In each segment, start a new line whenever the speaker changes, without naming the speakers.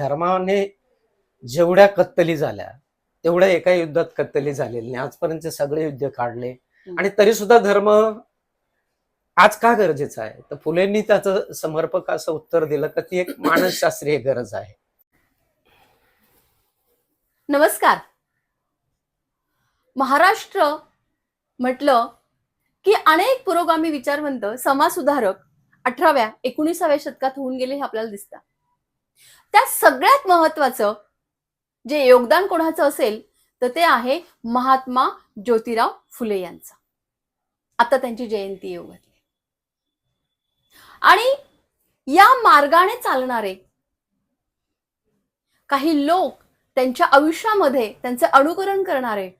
धर्माने जेवढ्या कत्तली झाल्या तेवढ्या एका युद्धात कत्तली झालेली नाही. आजपर्यंत सगळे युद्ध काढले. आणि तरी सुद्धा धर्म आज का गरजेचा आहे? तर फुलेंनी त्याचं समर्पक असं उत्तर दिलं की ती एक मानसशास्त्रीय गरज आहे.
नमस्कार. महाराष्ट्र म्हटलं की अनेक पुरोगामी विचारवंत समाजसुधारक अठराव्या एकोणीसाव्या शतकात होऊन गेले हे आपल्याला दिसतं त्यात सगळ्यात महत्वाचं जे योगदान कोणाचं असेल तर ते आहे महात्मा ज्योतिराव फुले यांचं. आता त्यांची जयंती येऊ आणि या मार्गाने चालणारे काही लोक त्यांच्या आयुष्यामध्ये त्यांचे अनुकरण करणारे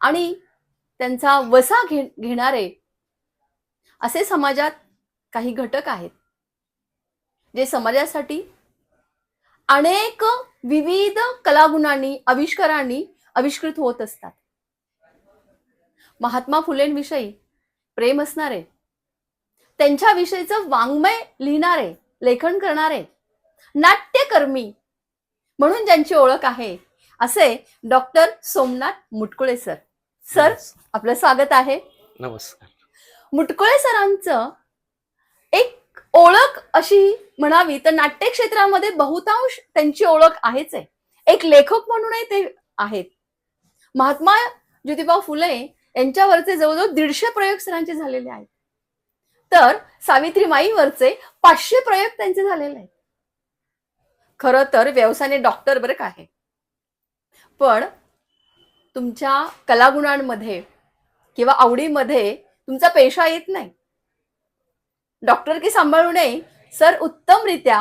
आणि त्यांचा वसा घे घेणारे असे समाजात काही घटक आहेत जे समाजासाठी अनेक विविध कलागुणांनी आविष्कारांनी आविष्कृत होत असतात. महात्मा फुलेंविषयी प्रेम असणारे त्यांच्याविषयीचं वाङ्मय लिहिणारे लेखन करणारे नाट्यकर्मी म्हणून ज्यांची ओळख आहे असे doctor Somnath Mutkule sir. Sir आपलं स्वागत आहे.
नमस्कार.
मुटकुळे सरांचं एक ओळख अशी म्हणावी तर नाट्य क्षेत्रामध्ये बहुतांश त्यांची ओळख आहेच आहे. एक लेखक म्हणूनही ते आहेत. महात्मा ज्योतिबा फुले यांच्यावरचे जवळजवळ दीडशे प्रयोग सरांचे झालेले आहेत. तर सावित्रीमाईवरचे पाचशे प्रयोग त्यांचे झालेले आहेत. खरं तर व्यवसायाने डॉक्टर बरं आहे. पण तुमच्या कलागुणांमध्ये किंवा आवडीमध्ये तुमचा पेशा येत नाही. डॉक्टर की सांभाळू नये सर उत्तमरित्या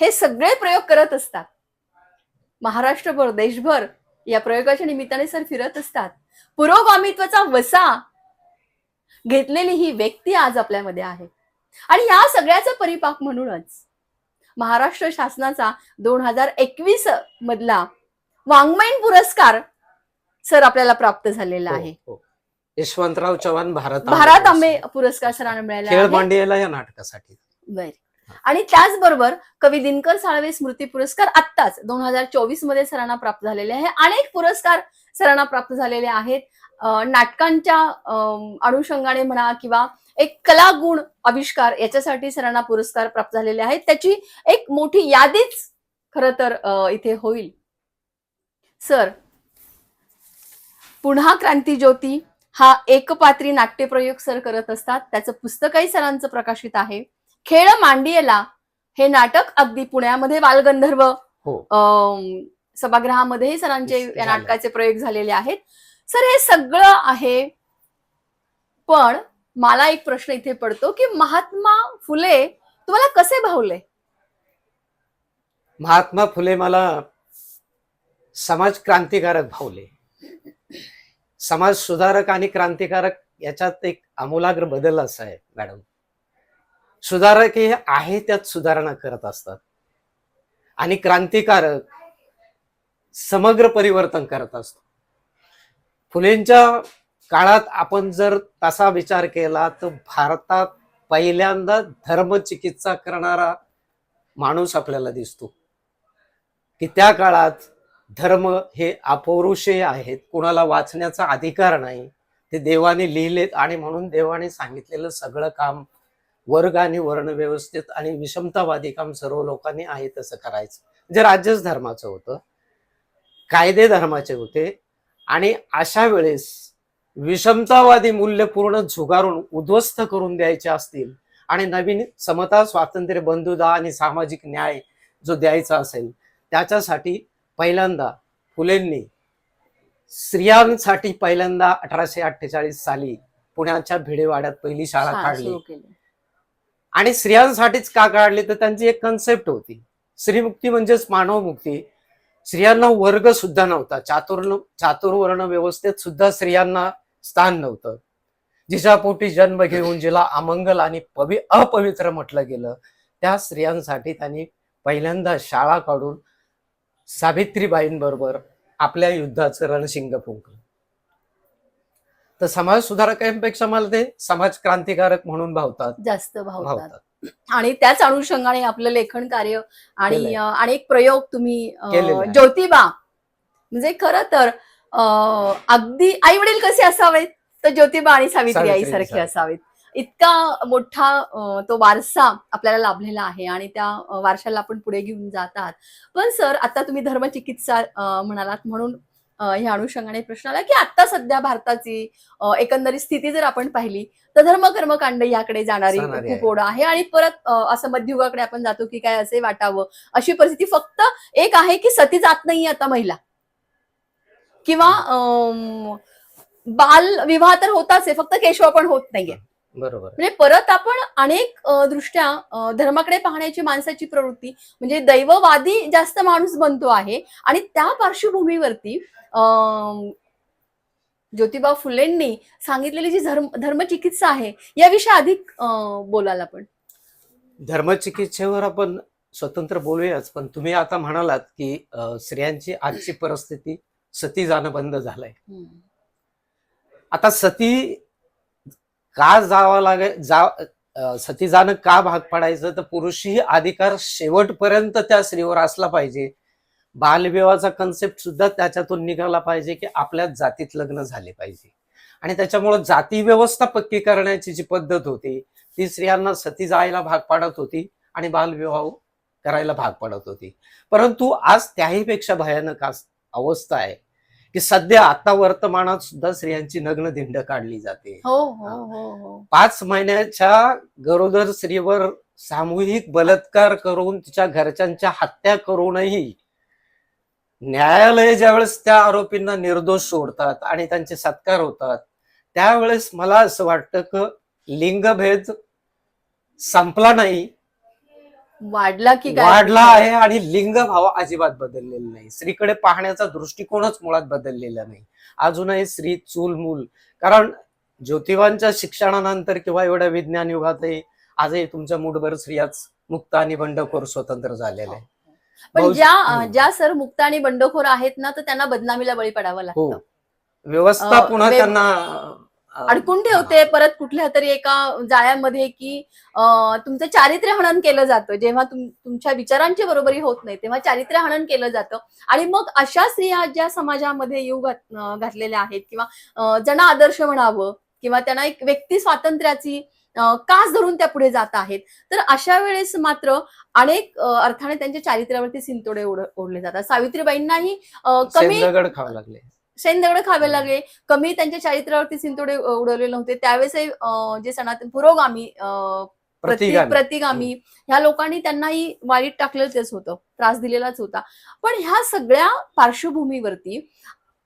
हे सगळे प्रयोग करत असतात. महाराष्ट्रभर देशभर या प्रयोगाच्या निमित्ताने सर फिरत असतात. पुरोगामित्वाचा वसा घेतलेली ही व्यक्ती आज आपल्यामध्ये आहे. आणि या सगळ्याचा परिपाक म्हणूनच महाराष्ट्र शासनाचा दोन हजार एकवीस मधला वाङ्मयीन पुरस्कार सर आपल्याला प्राप्त झालेला आहे.
हो, हो. यशवंतराव चव्हाण भारत
भारत आंबे पुरस्कार सरांना मिळाला
खेळ
आहे
मांडियाला या नाटकासाठी.
बर. आणि त्याचबरोबर कवी दिनकर साळवे स्मृती पुरस्कार आत्ताच दोन हजार चोवीसमध्ये सरांना प्राप्त झालेले आहे. अनेक पुरस्कार सरांना प्राप्त झालेले आहेत. अं, नाटकांच्या अं, अनुषंगाने म्हणा किंवा एक कलागुण आविष्कार याच्यासाठी सरांना पुरस्कार प्राप्त झालेले आहेत. त्याची एक मोठी यादीच खर तर अं, इथे होईल. सर पुन्हा क्रांती ज्योती हा एकपात्री नाट्यप्रयोग सर करत असतात. त्याचं पुस्तकही सरांचं प्रकाशित आहे. खेळ मांडियेला हे नाटक अगदी पुण्यामध्ये बालगंधर्व
हो.
सभागृहामध्येही सरांचे या. नाटकाचे प्रयोग झालेले आहेत. सर हे सगळं आहे. पण मला एक प्रश्न इथे पडतो की महात्मा फुले तुम्हाला कसे भावले?
महात्मा फुले मला समाज क्रांतिकारक भावले. समाज सुधारक आणि क्रांतिकारक याच्यात एक आमूलाग्र बदल असा आहे मॅडम. सुधारक हे आहे त्यात सुधारणा करत असतात. आणि क्रांतिकारक समग्र परिवर्तन करत असतो. फुलेंच्या काळात आपण जर तसा विचार केला तर भारतात पहिल्यांदा धर्मचिकित्सा करणारा माणूस आपल्याला दिसतो. की त्या काळात धर्म हे अपौरुषेय आहेत. कुणाला वाचण्याचा अधिकार नाही. ते देवाने लिहिलेत आणि म्हणून देवाने सांगितलेलं सगळं काम वर्ग आणि वर्ण व्यवस्थित आणि विषमतावादी काम सर्व लोकांनी आहे तसं करायचं. म्हणजे जे राज्यच धर्माचं होतं. कायदे धर्माचे होते. आणि अशा वेळेस विषमतावादी मूल्य पूर्ण झुगारून उद्ध्वस्त करून द्यायचे असतील आणि नवीन समता स्वातंत्र्य बंधुता आणि सामाजिक न्याय जो द्यायचा असेल त्याच्यासाठी पहिल्यांदा फुलेंनी स्त्रियांसाठी पहिल्यांदा अठराशे अठ्ठेचाळीस साली पुण्याच्या भिडेवाड्यात पहिली शाळा काढली. आणि स्त्रियांसाठीच का काढली? तर त्यांची एक कन्सेप्ट होती. स्त्रीमुक्ती म्हणजेच मानवमुक्ती. स्त्रियांना वर्ग सुद्धा नव्हता. चातुर्ण चातुर्वर्ण व्यवस्थेत सुद्धा स्त्रियांना स्थान नव्हतं. जिच्या पोटी जन्म घेऊन जिला अमंगल आणि पवि अपवित्र म्हटलं गेलं. त्या स्त्रियांसाठी त्यांनी पहिल्यांदा शाळा काढून सावित्रीबाईंबरोबर आपल्या युद्धाचं रणशिंग फुंकलं तर समाज सुधारकांपेक्षा मला ते समाज क्रांतिकारक म्हणून भावतात.
जास्त भावतात. आणि त्याच अनुषंगाने आपलं लेखन कार्य आणि आणि एक प्रयोग तुम्ही. ज्योतिबा म्हणजे खरं तर अगदी आई वडील कसे असावेत? तर ज्योतिबा आणि सावित्री आई सारखे. असावेत. इतका मोठा तो वारसा आपल्याला लाभलेला आहे आणि त्या वारशाला आपण पुढे घेऊन जात आहात पण सर आता तुम्ही धर्मचिकित्सा म्हणालात म्हणून ह्या अनुषंगाने प्रश्न आला की आता सध्या भारताची एकंदरीत स्थिती जर आपण पाहिली तर धर्म कर्मकांड याकडे जाणारी खूप. ओढ आहे आणि परत असं मध्ययुगाकडे आपण जातो की काय असे वाटावं अशी परिस्थिती फक्त एक आहे की सती जात नाही आता महिला. किंवा अं, बाल विवाह तर होताच आहे फक्त केशव पण होत नाहीये.
बरोबर.
म्हणजे परत आपण अनेक दृष्ट्या धर्माकडे पाहण्याची माणसाची प्रवृत्ती म्हणजे दैववादी जास्त माणूस बनतो आहे आणि त्या पार्श्वभूमीवरती ज्योतिबा फुलेंनी सांगितलेली जी धर्म धर्मचिकित्सा आहे याविषयी अधिक बोलाल आपण.
धर्मचिकित्सेवर आपण स्वतंत्र बोलूयाच पण तुम्ही आता म्हणालात की स्त्रियांची आजची परिस्थिती सती जाणं बंद झालंय. आता सती का जावं लागे जा सतीजानं सती का भाग पाडायचं? तर पुरुषही अधिकार शेवटपर्यंत त्या स्त्रीवर असला पाहिजे. बालविवाहाचा कन्सेप्ट सुद्धा त्याच्यातून निघाला पाहिजे की आपल्या जातीत लग्न झाले पाहिजे. आणि त्याच्यामुळं जाती व्यवस्था पक्की करण्याची जी पद्धत होती ती स्त्रियांना सती जायला भाग पाडत होती आणि बालविवाह करायला भाग पाडत होती. परंतु आज त्याही पेक्षा भयानक अवस्था आहे. की सध्या आता वर्तमानात सुद्धा स्त्रियांची नग्न धिंड काढली जाते.
हो हो हो हो.
पाच महिन्याच्या गरोदर स्त्रीवर सामूहिक बलात्कार करून तिच्या घरच्यांच्या हत्या करूनही न्यायालय ज्यावेळेस त्या आरोपींना निर्दोष सोडतात आणि त्यांचे सत्कार होतात त्यावेळेस मला असं वाटतं की लिंगभेद संपला नाही.
वाढला की काय?
वाढला आहे आणि लिंग भाव अजिबात बदललेला नाही. स्त्रीकडे पाहण्याचा दृष्टिकोनच मुळात बदललेला नाही. अजूनही स्त्री चूल मूल. कारण ज्योतिबांच्या शिक्षणानंतर किंवा एवढ्या विज्ञान युगातही आजही तुमच्या मूठभर स्त्रियाच मुक्त आणि बंडखोर स्वतंत्र झालेल्या आहे.
पण ज्या. ज्या सर मुक्त आणि बंडखोर आहेत ना तर त्यांना बदनामीला बळी पडावं
हो.
लागतं.
व्यवस्था पुन्हा त्यांना
अडकून ठेवते परत कुठल्या तरी एका जाळ्यामध्ये की तुमचं चारित्र्य हनन केलं जातं. जेव्हा तुम- तुमच्या विचारांची बरोबरी होत नाही तेव्हा चारित्र्य हनन केलं जातं. आणि मग अशा स्त्रिया ज्या समाजामध्ये येऊ घात- घातलेल्या आहेत किंवा ज्यांना आदर्श म्हणावं किंवा त्यांना एक व्यक्ती स्वातंत्र्याची कास धरून त्या पुढे जात आहेत तर अशा वेळेस मात्र अनेक अर्थाने त्यांच्या चारित्र्यावरती सिंतोडे ओढ- ओढले जातात. सावित्रीबाईंनाही कमी
खावं लागले.
सैन्यदगड खावे लागले. कमी त्यांच्या चारित्र्यावरती सिंतोडे उडवलेले नव्हते. त्यावेळेस जे सनातन पुरोगामी प्रति
प्रतिगामी.
ह्या लोकांनी त्यांनाही वाईट टाकलेलंच होतं. त्रास दिलेलाच होता. पण ह्या सगळ्या पार्श्वभूमीवरती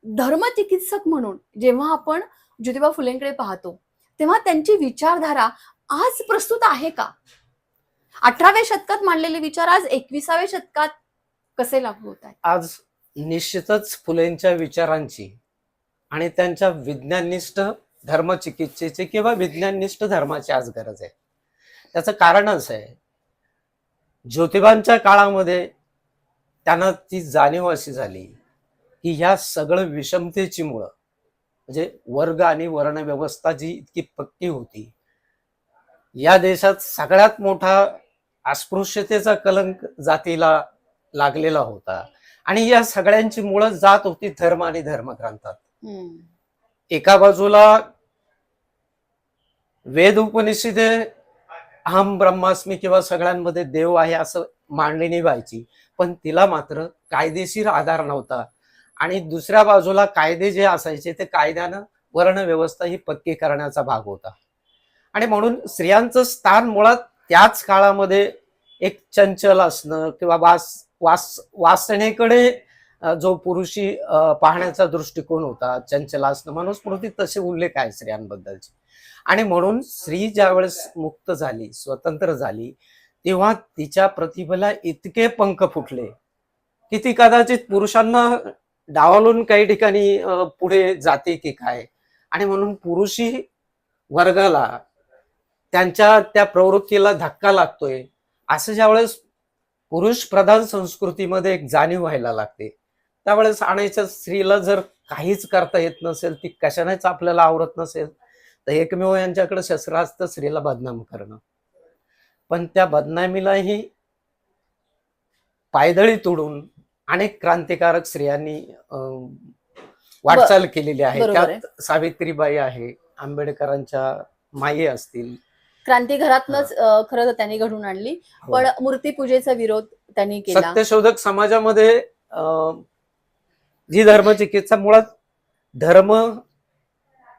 धर्मचिकित्सक म्हणून जेव्हा आपण ज्योतिबा फुलेंकडे पाहतो तेव्हा त्यांची विचारधारा आज प्रस्तुत आहे का? अठराव्या शतकात मांडलेले विचार आज एकविसाव्या शतकात कसे लागू होत आहेत?
आज निश्चितच फुलेंच्या विचारांची आणि त्यांच्या विज्ञाननिष्ठ धर्मचिकित्सेची किंवा विज्ञाननिष्ठ धर्माची आज गरज आहे. त्याचं कारण आहे ज्योतिबांच्या काळामध्ये त्यांना ती जाणीव अशी झाली की ह्या सगळं विषमतेची मुळं म्हणजे वर्ग आणि वर्ण व्यवस्था जी इतकी पक्की होती या देशात सगळ्यात मोठा अस्पृश्यतेचा कलंक जातीला लागलेला होता. आणि या सगळ्यांची मुळं जात होती धर्म आणि धर्मग्रंथात. एका बाजूला वेद उपनिषदे अहम ब्रह्मास्मी किंवा सगळ्यांमध्ये देव आहे असं मांडणी व्हायची पण तिला मात्र कायदेशीर आधार नव्हता. आणि दुसऱ्या बाजूला कायदे जे असायचे ते कायद्यानं वर्णव्यवस्था ही पक्की करण्याचा भाग होता. आणि म्हणून स्त्रियांचं स्थान मुळात त्याच काळामध्ये एक चंचल असणं किंवा वास वास वासनेकडे जो पुरुषी पाहण्याचा दृष्टिकोन होता चंचल असणं मनुस्मृतीत तसे उल्लेख आहे स्त्रियांबद्दलचे. आणि म्हणून स्त्री ज्यावेळेस मुक्त झाली स्वतंत्र झाली तेव्हा तिच्या प्रतिभेला इतके पंख फुटले की ती कदाचित पुरुषांना डावलून काही ठिकाणी पुढे जाते की काय? आणि म्हणून पुरुषी वर्गाला त्यांच्या त्या प्रवृत्तीला धक्का लागतोय असं ज्यावेळेस पुरुष प्रधान संस्कृतीमध्ये एक जाणीव व्हायला लागते. त्यावेळेस आणायच्या स्त्रीला जर काहीच करता येत नसेल ती कशानेच आपल्याला आवडत नसेल तर एकमेव यांच्याकडे शस्त्र असतं स्त्रीला बदनाम करणं. पण त्या बदनामीलाही पायदळी तोडून अनेक क्रांतिकारक स्त्रियांनी वाटचाल केलेली आहे. त्यात सावित्रीबाई आहे आंबेडकरांच्या माई असतील
क्रांती घरातनच खरं तर त्यांनी घडून आणली.
हो.
पण मूर्तीपूजेचा विरोध त्यांनी केला.
सत्यशोधक समाजामध्ये अं, जी धर्मचिकित्सा मुळात धर्म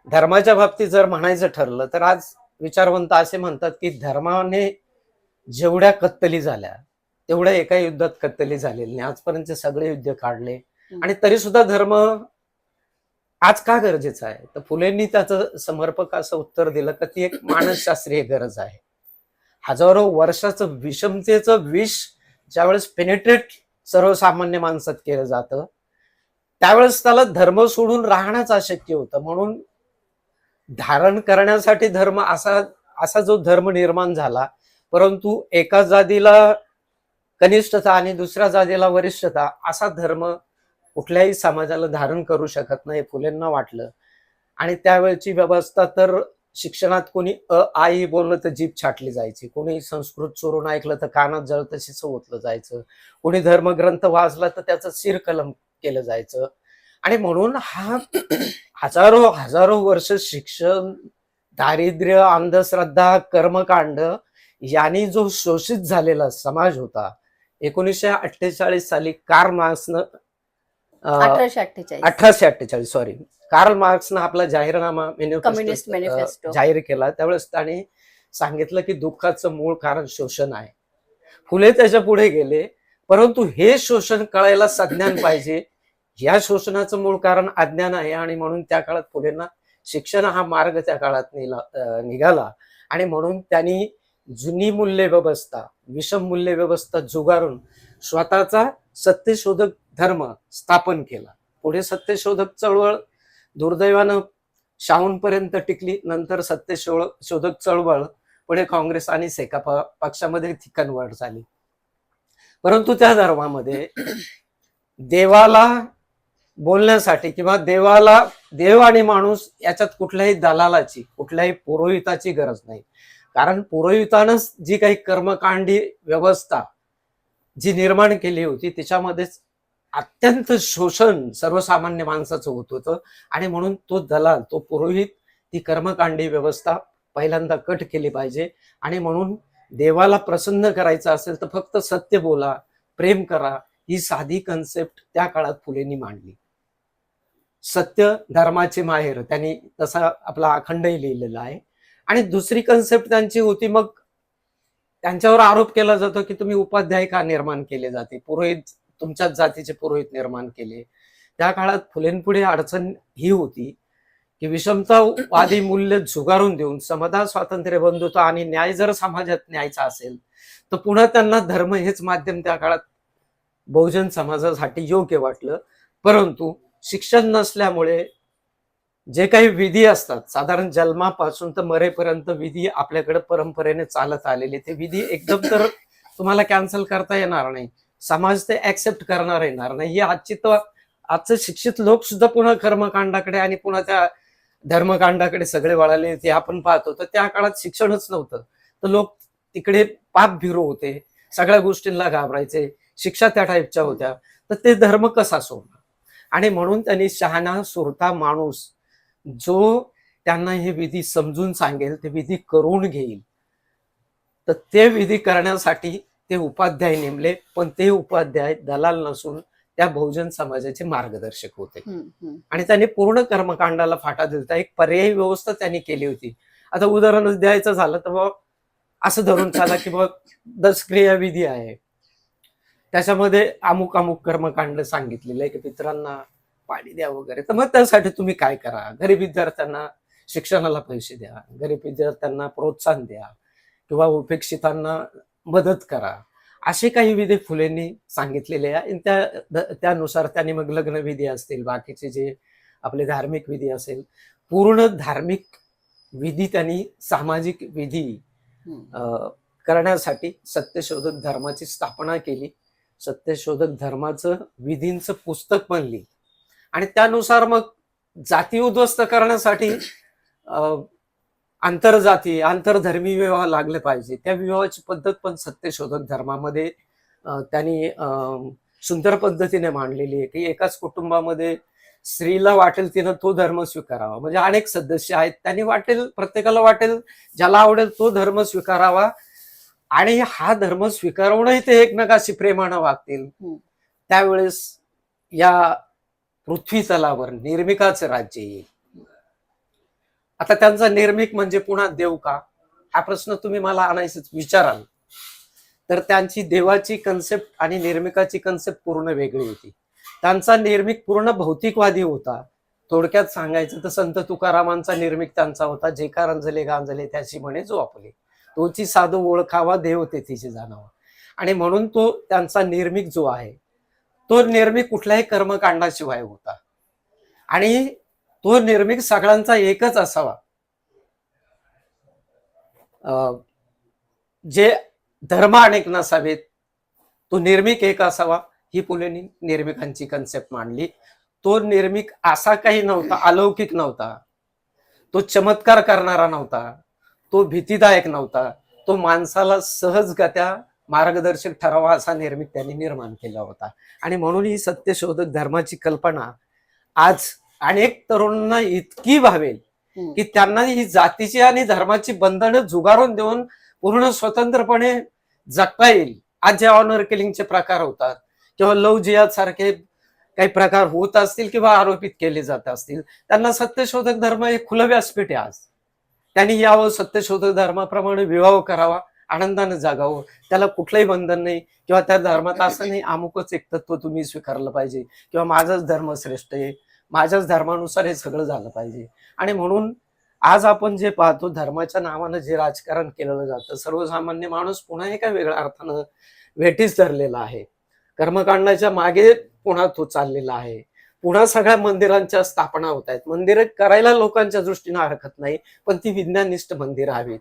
धर्माच्या बाबतीत जर म्हणायचं ठरलं तर आज विचारवंत असे म्हणतात की धर्माने जेवढ्या कत्तली झाल्या तेवढ्या एका युद्धात कत्तली झालेली नाही. आजपर्यंत सगळे युद्ध काढले. आणि तरी सुद्धा धर्म आज का गरजेचं आहे? तर फुलेंनी त्याचं समर्पक असं उत्तर दिलं की ती एक मानसशास्त्रीय गरज आहे. हजारो वर्षाचं विषमतेचं विष ज्यावेळेस पेनिट्रेट सर्वसामान्य माणसात केलं जातं त्यावेळेस त्याला धर्म सोडून राहणंच अशक्य होतं. म्हणून धारण करण्यासाठी धर्म असा असा जो धर्म निर्माण झाला परंतु एका जातीला कनिष्ठता आणि दुसऱ्या जातीला वरिष्ठता असा धर्म कुठल्याही समाजाला धारण करू शकत नाही फुलेंना वाटलं. आणि त्यावेळची व्यवस्था तर शिक्षणात कोणी अ आई बोललं तर जीभ छाटली जायची. कोणी संस्कृत चोरून ऐकलं तर कानात जळतं शिसं ओतलं जायचं. कोणी धर्मग्रंथ वाचला तर त्याचं शिरकलम केलं जायचं. आणि म्हणून हा हजारो हजारो वर्ष शिक्षण दारिद्र्य अंधश्रद्धा कर्मकांड यांनी जो शोषित झालेला समाज होता एकोणीसशे अठ्ठेचाळीस साली कार मार्क्सनं
अठराशे अठ्ठेचाळीस.
अठराशे अठ्ठेचाळीस सॉरी कार्ल मार्क्सनं आपला जाहीरनामा अ,
manifesto.
जाहीर केला. त्यावेळेस त्याने सांगितलं की दुःखाचं मूळ कारण शोषण आहे. फुले त्याच्या पुढे गेले परंतु हे शोषण कळायला सज्ञान पाहिजे. या शोषणाचं मूळ कारण अज्ञान आहे आणि म्हणून त्या काळात फुलेंना शिक्षण हा मार्ग त्या काळात निघाला. आणि म्हणून त्यांनी जुनी मूल्य व्यवस्था विषम मूल्य व्यवस्था जुगारून स्वतःचा सत्यशोधक धर्म स्थापन केला. पुढे सत्यशोधक चळवळ दुर्दैवानं शाहूंपर्यंत टिकली नंतर सत्यशोधक शोधक चळवळ पुढे काँग्रेस आणि सेका पक्षामध्ये ती कन्वर्ट झाली. परंतु त्या धर्मामध्ये देवाला बोलण्यासाठी किंवा देवाला देव आणि माणूस याच्यात कुठल्याही दलालाची कुठल्याही पुरोहिताची गरज नाही. कारण पुरोहितानंच जी काही कर्मकांडी व्यवस्था जी निर्माण केली होती त्याच्यामध्येच अत्यंत शोषण सर्वसामान्य माणसाचं होत होतं. आणि म्हणून तो दलाल तो पुरोहित ती कर्मकांडी व्यवस्था पहिल्यांदा कट केली पाहिजे. आणि म्हणून देवाला प्रसन्न करायचं असेल तर फक्त सत्य बोला प्रेम करा ही साधी कन्सेप्ट त्या काळात फुलेंनी मांडली. सत्य धर्माचे माहेर त्यांनी तसा आपला अखंडही लिहिलेला आहे. आणि दुसरी कन्सेप्ट त्यांची होती मग त्यांच्यावर आरोप केला जातो की तुम्ही उपाध्याय का निर्माण केले जाते? पुरोहित तुमच्याच जातीचे पुरोहित निर्माण केले. त्या काळात फुलेंपुढे अडचण ही होती की विषमतावादी मूल्य झुगारून देऊन समता स्वातंत्र्य बंधुता आणि न्याय जर समाजात न्यायचा असेल तर पुन्हा त्यांना धर्म हेच माध्यम त्या काळात बहुजन समाजासाठी योग्य वाटलं. परंतु शिक्षण नसल्यामुळे जे काही विधी असतात साधारण जन्मापासून तर मरेपर्यंत विधी आपल्याकडे परंपरेने चालत आलेले ते विधी एकदम तर तुम्हाला कॅन्सल करता येणार नाही. समाज ते ऍक्सेप्ट करणार येणार नाही ही आजची तर आजचं शिक्षित लोक सुद्धा पुन्हा कर्मकांडाकडे आणि पुन्हा त्या धर्मकांडाकडे सगळे वळाले. ते आपण पाहतो. तर त्या काळात शिक्षणच नव्हतं. तर लोक तिकडे पाप भिरू होते. सगळ्या गोष्टींना घाबरायचे. शिक्षा त्या टाईपच्या होत्या. तर ते धर्म कसा सोडणार? आणि म्हणून त्यांनी शहाणा सुरता माणूस जो त्यांना हे विधी समजून सांगेल ते विधी करून घेईल. तर ते विधी करण्यासाठी ते उपाध्याय नेमले पण ते उपाध्याय दलाल नसून त्या बहुजन समाजाचे मार्गदर्शक होते. आणि त्यांनी पूर्ण कर्मकांडाला फाटा दिलता. एक पर्यायी व्यवस्था त्यांनी केली होती. आता उदाहरण द्यायचं झालं तर मग असं धरून चाला की मग दसक्रिया विधी आहे. त्याच्यामध्ये अमुक अमुक कर्मकांड सांगितलेलं आहे की पितरांना पाणी द्या वगैरे. तर मग त्यासाठी तुम्ही काय करा? गरीब विद्यार्थ्यांना शिक्षणाला पैसे द्या. गरीब विद्यार्थ्यांना प्रोत्साहन द्या. किंवा उपेक्षितांना मदत करा. असे काही विधी फुलेंनी सांगितलेले आहे. आणि त्या त्यानुसार त्यांनी मग लग्न विधी असतील बाकीचे जे आपले धार्मिक विधी असेल पूर्ण धार्मिक विधी त्यांनी सामाजिक विधी करण्यासाठी सत्यशोधक धर्माची स्थापना केली. सत्यशोधक धर्माचं विधींचं पुस्तक पण लिहिलं आणि त्यानुसार मग जाती उद्ध्वस्त करण्यासाठी अ, आंतरजाती आंतरधर्मी विवाह लागले पाहिजे. त्या विवाहाची पद्धत पण सत्यशोधक धर्मामध्ये त्यांनी सुंदर पद्धतीने मांडलेली आहे की एकाच कुटुंबामध्ये स्त्रीला वाटेल तिनं तो धर्म स्वीकारावा. म्हणजे अनेक सदस्य आहेत त्यांनी वाटेल प्रत्येकाला वाटेल ज्याला आवडेल तो धर्म स्वीकारावा. आणि हा धर्म स्वीकारवणंही ते एकमेकाशी प्रेमानं वागतील. त्यावेळेस या पृथ्वी तलावर निर्मिकाचं राज्य येईल. आता त्यांचा निर्मिक म्हणजे पुन्हा देव का? हा प्रश्न तुम्ही मला आणायचं विचाराल. तर त्यांची देवाची कन्सेप्ट आणि निर्मिकाची कन्सेप्ट पूर्ण वेगळी होती. त्यांचा निर्मिक पूर्ण भौतिकवादी होता. थोडक्यात सांगायचं तर संत तुकारामांचा निर्मिक त्यांचा होता. जे का रंजले गांजले त्याची म्हणे जो आपले. तोची साधू ओळखावा देव तेथीची जाणावा. आणि म्हणून तो त्यांचा निर्मिक जो आहे तो निर्मिक कुठल्याही कर्मकांडाशिवाय होता. आणि तो निर्मिक सगळ्यांचा एकच असावा. अं, जे धर्म अनेक नसावेत तो निर्मिक एक असावा ही पुलेनी निर्मिकांची कन्सेप्ट मांडली. तो निर्मिक असा काही नव्हता अलौकिक नव्हता. तो चमत्कार करणारा नव्हता. तो भीतीदायक नव्हता. तो माणसाला सहजगत्या मार्गदर्शक ठरावा असा निर्मिक त्यांनी निर्माण केला होता. आणि म्हणून ही सत्यशोधक धर्माची कल्पना आज अनेक तरुणांना इतकी भावेल. की त्यांना ही जातीची आणि धर्माची बंधनं जुगारून देऊन पूर्ण स्वतंत्रपणे जगता येईल. आज जे ऑनर किलिंगचे प्रकार होतात किंवा लव जिहाद सारखे काही प्रकार होत असतील किंवा आरोपित केले जात असतील त्यांना सत्यशोधक धर्म हे खुलं व्यासपीठ आहे आज. त्यांनी यावं सत्यशोधक धर्माप्रमाणे विवाह करावा आनंदाने जागावं. त्याला कुठलंही बंधन नाही किंवा त्या धर्मात असं नाही अमुकच एक तत्व तुम्ही स्वीकारलं पाहिजे किंवा माझाच धर्म श्रेष्ठ आहे. माझ्याच धर्मानुसार हे सगळं झालं पाहिजे. आणि म्हणून आज आपण जे पाहतो धर्माच्या नावानं जे राजकारण केलं जातं सर्वसामान्य माणूस पुन्हा एका वेगळ्या अर्थानं वेठीस धरलेला आहे. कर्मकांडाच्या मागे पुन्हा तो चाललेला आहे. पुन्हा सगळ्या मंदिरांच्या स्थापना होत आहेत. मंदिरं करायला लोकांच्या दृष्टीनं हरकत नाही पण ती विज्ञाननिष्ठ मंदिरं हवीत.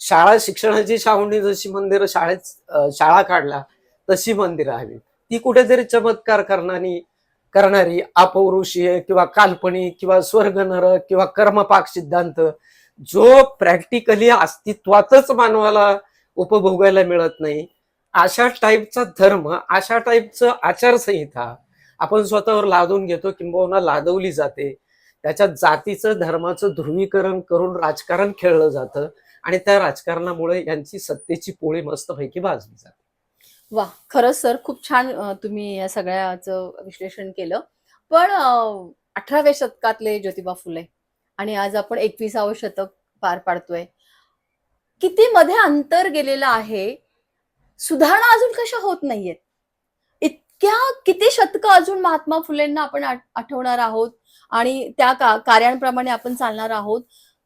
शाळा शिक्षणाची शावणी जशी मंदिरं शाळेत शाळा काढल्या तशी मंदिरं हवीत. ती कुठेतरी चमत्कार करणारी करणारी अपौरुषीय किंवा काल्पनिक किंवा स्वर्ग नरक किंवा कर्मपाक सिद्धांत जो प्रॅक्टिकली अस्तित्वातच मानवाला उपभोगायला मिळत नाही. अशा टाईपचा धर्म अशा टाईपचं आचारसंहिता आपण स्वतःवर लादून घेतो किंबहुना लादवली जाते. त्याच्या जातीचं धर्माचं ध्रुवीकरण करून राजकारण खेळलं जातं आणि त्या राजकारणामुळे यांची सत्तेची पोळी मस्तपैकी भाजली जाते.
वा खरंच सर खूप छान तुम्ही या सगळ्याचं विश्लेषण केलं. पण अठराव्या शतकातले ज्योतिबा फुले आणि आज आपण एकविसावं शतक पार पाडतोय. किती मध्ये अंतर गेलेलं आहे? सुधारणा अजून कशा होत नाहीयेत? इतक्या किती शतकं अजून महात्मा फुलेंना आपण आठवणार आहोत? आणि त्या का- कार्यांप्रमाणे आपण चालणार आहोत?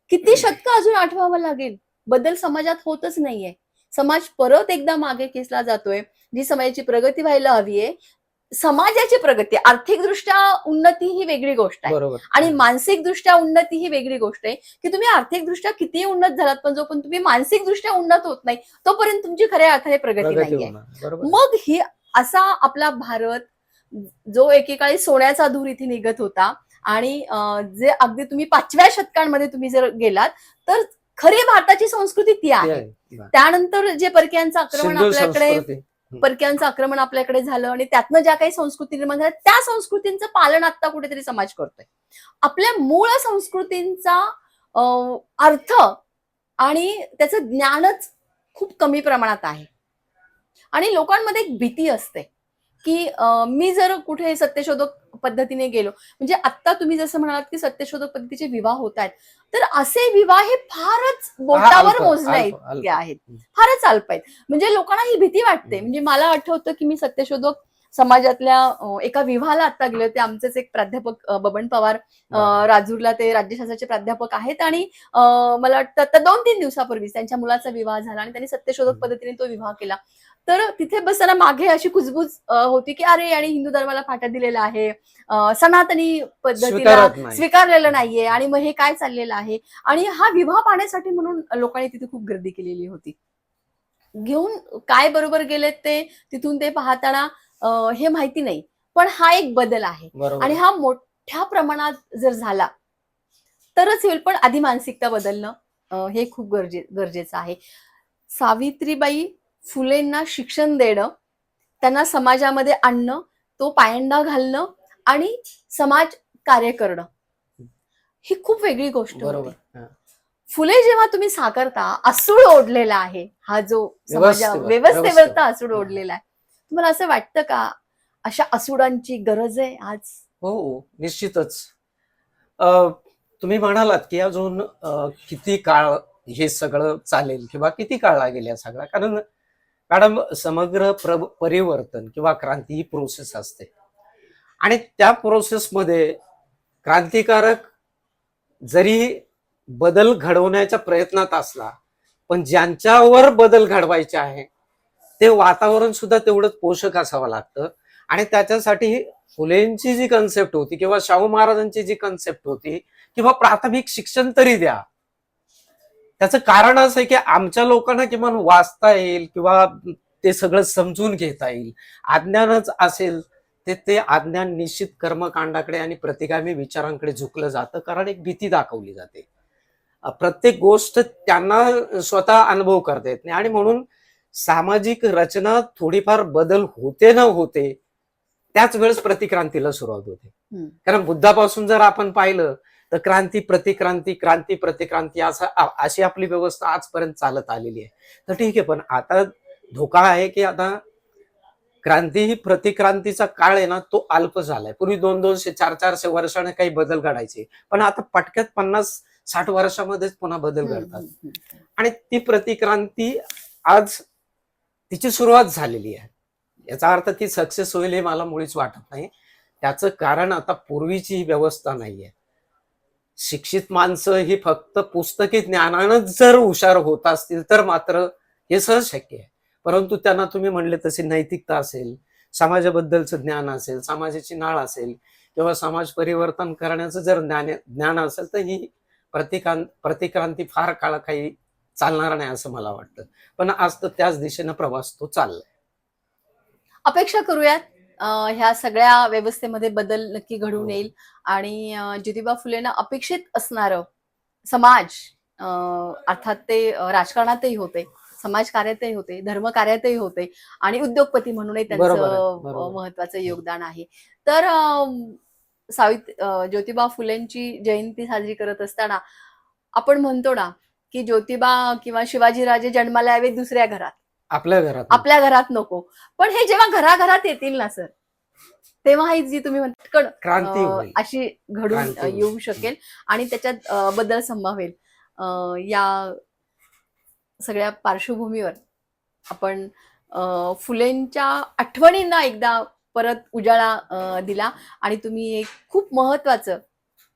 किती शतकं अजून आठवावं लागेल? बदल समाजात होतच नाहीये. समाज परत एकदा मागे खेचला जातोय. जी समाजाची प्रगती व्हायला हवी आहे समाजाची प्रगती आर्थिकदृष्ट्या उन्नती ही वेगळी गोष्ट आहे. आणि मानसिकदृष्ट्या उन्नती ही वेगळी गोष्ट आहे. की तुम्ही आर्थिकदृष्ट्या किती उन्नत झालात पण जोपर्यंत तुम्ही मानसिकदृष्ट्या उन्नत होत नाही तोपर्यंत तुमची खऱ्या अर्थाने प्रगती नाहीये. मग ही असा आपला भारत जो एकेकाळी सोन्याचा धूर इथे निघत होता आणि जे अगदी तुम्ही पाचव्या शतकांमध्ये तुम्ही जर गेलात तर खरी भारताची संस्कृती ती आहे. त्यानंतर जे परकीयांचं आक्रमण आपल्याकडे परकीयांचं आक्रमण आपल्याकडे झालं आणि त्यातनं ज्या काही संस्कृती निर्माण झाल्या त्या संस्कृतींचं पालन आता कुठेतरी समाज करतोय. आपल्या मूळ संस्कृतींचा अर्थ आणि त्याचं ज्ञानच खूप कमी प्रमाणात आहे. आणि लोकांमध्ये एक भीती असते. की मी जर कुठे सत्यशोधक पद्धतीने गेलो म्हणजे आता तुम्ही जसं म्हणालात की सत्यशोधक पद्धतीचे विवाह होत आहेत तर असे विवाह हे फारच बोटावर मोजण्या. इतके आहेत. फारच अल्प आहेत. म्हणजे लोकांना ही भीती वाटते. म्हणजे मला आठवतं की मी सत्यशोधक समाजातल्या एका विवाहाला आता गेले होते. आमचेच एक प्राध्यापक बबन पवार राजूरला ते राज्यशास्त्राचे प्राध्यापक आहेत आणि मला वाटतं आता दोन तीन दिवसापूर्वीच त्यांच्या मुलाचा विवाह झाला आणि त्यांनी सत्यशोधक. पद्धतीने तो विवाह केला. तर तिथे बसताना मागे अशी कुजबूज होती की अरे आणि हिंदू धर्माला फाटा दिलेला आहे. सनातनी पद्धतीला स्वीकारलेलं नाहीये आणि मग हे काय चाललेलं आहे? आणि हा विवाह पाहण्यासाठी म्हणून लोकांनी तिथे खूप गर्दी केलेली होती. घेऊन काय बरोबर गेलेत ते? तिथून ते पाहताना हे माहिती नाही. पण हा एक बदल आहे. आणि हा मोठ्या प्रमाणात जर झाला तरच होईल पण आधी मानसिकता बदलणं हे खूप गरजे गरजेचं आहे. सावित्रीबाई फुलेंना शिक्षण देणं त्यांना समाजामध्ये आणणं तो पायंडा घालणं आणि समाज कार्य करणं. ही खूप वेगळी गोष्ट
बरोबर.
होती. फुले जेव्हा तुम्ही साकारता असूड ओढलेला आहे हा जो समाजा
व्यवस्थेवर-
व्यवस्थेवरचा
व्यवस्थेवर.
असूड ओढलेला आहे. तुम्हाला असं वाटतं का अशा असुडांची गरज आहे आज?
हो निश्चितच. तुम्ही म्हणालात की अजून किती काळ हे सगळं चालेल किंवा किती काळ लागेल या सगळा? कारण मॅडम समग्र प्र परिवर्तन किंवा क्रांती ही प्रोसेस असते. आणि त्या प्रोसेसमध्ये क्रांतिकारक जरी बदल घडवण्याच्या प्रयत्नात असला पण ज्यांच्यावर बदल घडवायचे आहे ते वातावरण सुद्धा तेवढंच पोषक असावं लागतं. आणि त्याच्यासाठी फुलेंची जी कन्सेप्ट होती किंवा शाहू महाराजांची जी कन्सेप्ट होती किंवा प्राथमिक शिक्षण तरी द्या त्याचं कारण असं आहे की आमच्या लोकांना किमान वाचता येईल किंवा ते सगळं समजून घेता येईल. अज्ञानच असेल ते ते अज्ञान निश्चित कर्मकांडाकडे आणि प्रतिगामी विचारांकडे झुकलं जातं कारण एक भीती दाखवली जाते. प्रत्येक गोष्ट त्यांना स्वतः अनुभव करता येत नाही आणि म्हणून सामाजिक रचना थोडीफार बदल होते न होते त्याच वेळेस प्रतिक्रांतीला सुरुवात होते. कारण बुद्धापासून जर आपण पाहिलं तर क्रांती प्रतिक्रांती क्रांती प्रतिक्रांती असं अशी आपली व्यवस्था आजपर्यंत चालत आलेली आहे. तर ठीक आहे पण आता धोका आहे की आता क्रांती ही प्रतिक्रांतीचा काळ आहे ना तो अल्प झालाय. पूर्वी दोन दोनशे चार चारशे वर्षाने काही बदल घडायचे. पण आता पटक्यात पन्नास साठ वर्षामध्येच पुन्हा बदल घडतात. आणि ती प्रतिक्रांती आज तिची सुरुवात झालेली आहे. याचा अर्थ ती सक्सेस होईल हे मला मुळीच वाटत नाही. त्याचं कारण आता पूर्वीची ही व्यवस्था नाहीये. शिक्षित माणसं ही फक्त पुस्तकी ज्ञानानच जर हुशार होत असतील तर मात्र हे सहज शक्य आहे. परंतु त्यांना तुम्ही म्हणले तशी नैतिकता असेल समाजाबद्दलचं ज्ञान असेल समाजाची नाळ असेल किंवा समाज परिवर्तन करण्याचं जर ज्ञान ज्ञान असेल तर ही प्रतिकां प्रतिक्रांती फार काळ काही चालणार नाही असं मला वाटतं. पण आज तर त्याच दिशेनं प्रवास तो चाललाय.
अपेक्षा करूयात. ह्या सगळ्या व्यवस्थेमध्ये बदल नक्की घडून
हो.
येईल. आणि ज्योतिबा फुलेंना अपेक्षित असणारं समाज अर्थात ते राजकारणातही होते समाज कार्यातही होते धर्म कार्यातही होते आणि उद्योगपती म्हणूनही त्यांचं महत्वाचं योगदान आहे. तर सावित ज्योतिबा फुलेंची जयंती साजरी करत असताना आपण म्हणतो ना की ज्योतिबा किंवा शिवाजीराजे जन्माला यावे दुसऱ्या घरात.
आपल्या घरात
आपल्या घरात नको. पण हे जेव्हा घराघरात येतील ना सर तेव्हा ही जी तुम्ही म्हणता पटकन,
क्रांती
अं,
होईल.
अशी घडून. येऊ शकेल. आणि त्याच्यात बदल संभावेल या सगळ्या पार्श्वभूमीवर आपण फुलेंच्या आठवणींना एकदा परत उजाळा दिला. आणि तुम्ही एक खूप महत्वाचं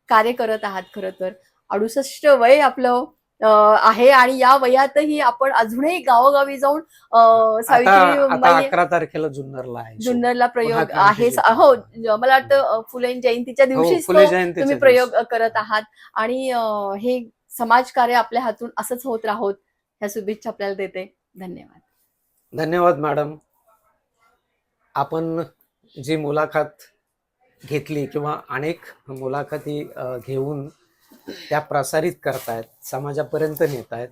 कार्य करत आहात खरं तर. अडुसष्ट वय आपलं आहे आणि या वयातही आपण अजूनही गावोगावी जाऊन सावित्री बाई
अकरा तारखेला जुन्नरला आहे
जुन्नरला प्रयोग आहे. हो मला वाटतं फुले जयंतीच्या
हो,
दिवशीच
जयंतीच्या
तुम्ही
दिवशी.
प्रयोग करत आहात. आणि हे समाजकार्य आपल्या हातून असंच होत राहोत. ह्या शुभेच्छा आपल्याला देते. धन्यवाद.
धन्यवाद मॅडम. आपण जी मुलाखत घेतली किंवा अनेक मुलाखती घेऊन त्या प्रसारित करतायत समाजापर्यंत नेत आहेत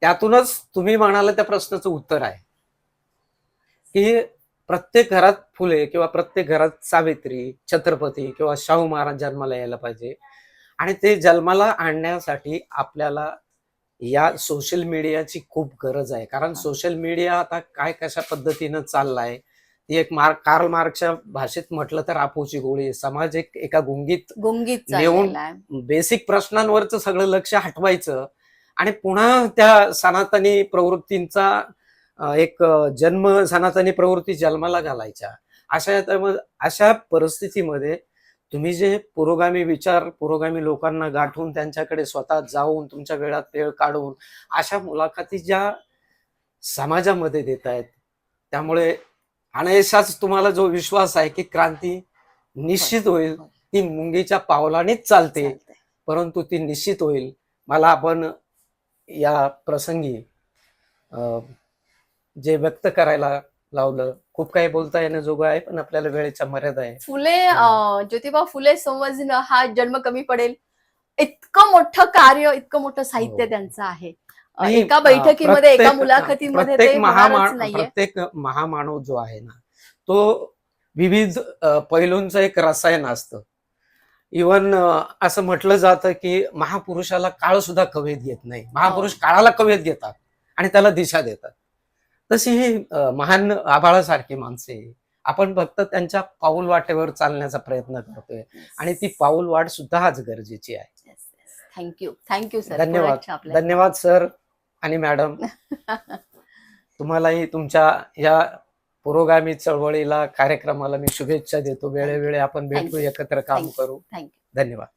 त्यातूनच तुम्ही म्हणाला त्या प्रश्नाचं उत्तर आहे. की प्रत्येक घरात फुले किंवा प्रत्येक घरात सावित्री छत्रपती किंवा शाहू महाराज जन्माला यायला पाहिजे. आणि ते जन्माला आणण्यासाठी आपल्याला या सोशल मीडियाची खूप गरज आहे. कारण सोशल मीडिया आता काय कशा पद्धतीनं चाललाय? ती एक मार्क कार्ल मार्कच्या भाषेत म्हटलं तर आपोची गोळी. समाज एक एका गुंगीत
गुंगीत आहे.
बेसिक प्रश्नांवरच सगळं लक्ष हटवायचं. आणि पुन्हा त्या सनातनी प्रवृत्तींचा एक जन्म सनातनी प्रवृत्ती जन्माला घालायच्या. अशा अशा परिस्थितीमध्ये तुम्ही जे पुरोगामी विचार पुरोगामी लोकांना गाठून त्यांच्याकडे स्वतः जाऊन तुमच्या वेळात वेळ काढून अशा मुलाखती ज्या समाजामध्ये देत आहेत त्यामुळे अनायसाच तुम्हाला जो विश्वास आहे की क्रांती निश्चित होईल ती मुंगीच्या पावलानेच चालते. परंतु ती निश्चित होईल. मला आपण या प्रसंगी जे व्यक्त करायला लावलं खूप काही बोलता येण्याजोगं आहे पण आपल्याला वेळेच्या मर्यादा आहे.
फुले ज्योतिबा फुले संवर्धन हा जन्म कमी पडेल. इतकं मोठं कार्य इतकं मोठं साहित्य
हो.
त्यांचं आहे. एका बैठकीमध्ये एका मुलाखतीमध्ये ते
प्रत्येक महामानव जो आहे ना तो विविध पैलूंचं एक रसायन असतं. इवन असं म्हटलं जातं की महापुरुषाला काळ सुद्धा कवेत घेत नाही. महापुरुष काळाला कवेत घेतात आणि त्याला दिशा देतात. तशी ही महान आभाळासारखी माणसे आपण फक्त त्यांच्या पाऊल वाटेवर चालण्याचा प्रयत्न करतोय आणि ती पाऊल वाट सुद्धा आज गरजेची आहे.
थँक्यू थँक्यू सर
धन्यवाद. धन्यवाद सर आणि मॅडम तुम्हालाही तुमच्या या पुरोगामी चळवळीला कार्यक्रमाला मी शुभेच्छा देतो. वेळोवेळी आपण भेटू. एकत्र काम करू. धन्यवाद.